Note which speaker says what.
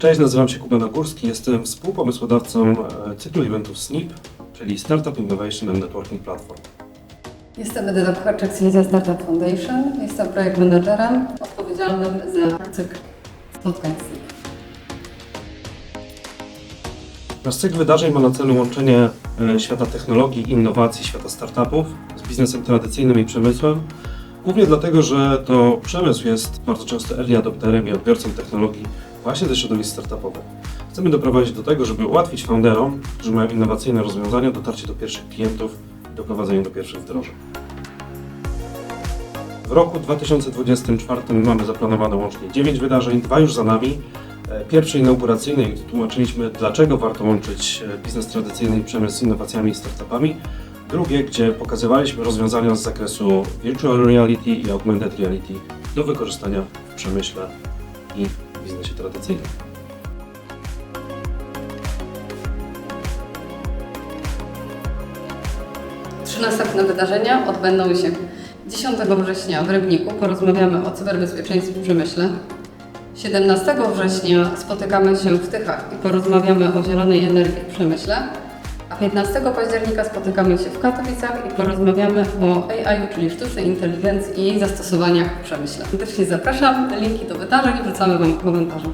Speaker 1: Cześć, nazywam się Kuba Nagórski, jestem współpomysłodawcą e, cyklu eventów SNIP, czyli Startup Innovation and Networking Platform.
Speaker 2: Jestem Edyta Pucharczyk z Startup Foundation. Jestem projekt menedżerem odpowiedzialnym za cykl spotkań z NIP.
Speaker 1: Nasz cykl wydarzeń ma na celu łączenie e, świata technologii, innowacji, świata startupów z biznesem tradycyjnym i przemysłem. Głównie dlatego, że to przemysł jest bardzo często early adopterem i odbiorcą technologii właśnie ze środowisk startupowych. Chcemy doprowadzić do tego, żeby ułatwić founderom, którzy mają innowacyjne rozwiązania, dotarcie do pierwszych klientów i doprowadzenie do pierwszych wdrożeń. W roku 2024 mamy zaplanowane łącznie 9 wydarzeń, dwa już za nami. E, Pierwsze inauguracyjne i tłumaczyliśmy, dlaczego warto łączyć e, biznes tradycyjny i przemysł z innowacjami i startupami. Drugie, gdzie pokazywaliśmy rozwiązania z zakresu virtual reality i augmented reality do wykorzystania w przemyśle i biznesie tradycyjnym.
Speaker 2: Trzy następne wydarzenia odbędą się 10 września w Rybniku. Porozmawiamy o cyberbezpieczeństwie w przemyśle. 17 września spotykamy się w Tychach i porozmawiamy o zielonej energii w przemyśle. A 15 października spotykamy się w Katowicach i porozmawiamy o AI, czyli sztucznej inteligencji i jej zastosowaniach w przemyśle. Serdecznie zapraszam. Linki do wydarzeń wrzucamy Wam w komentarzu.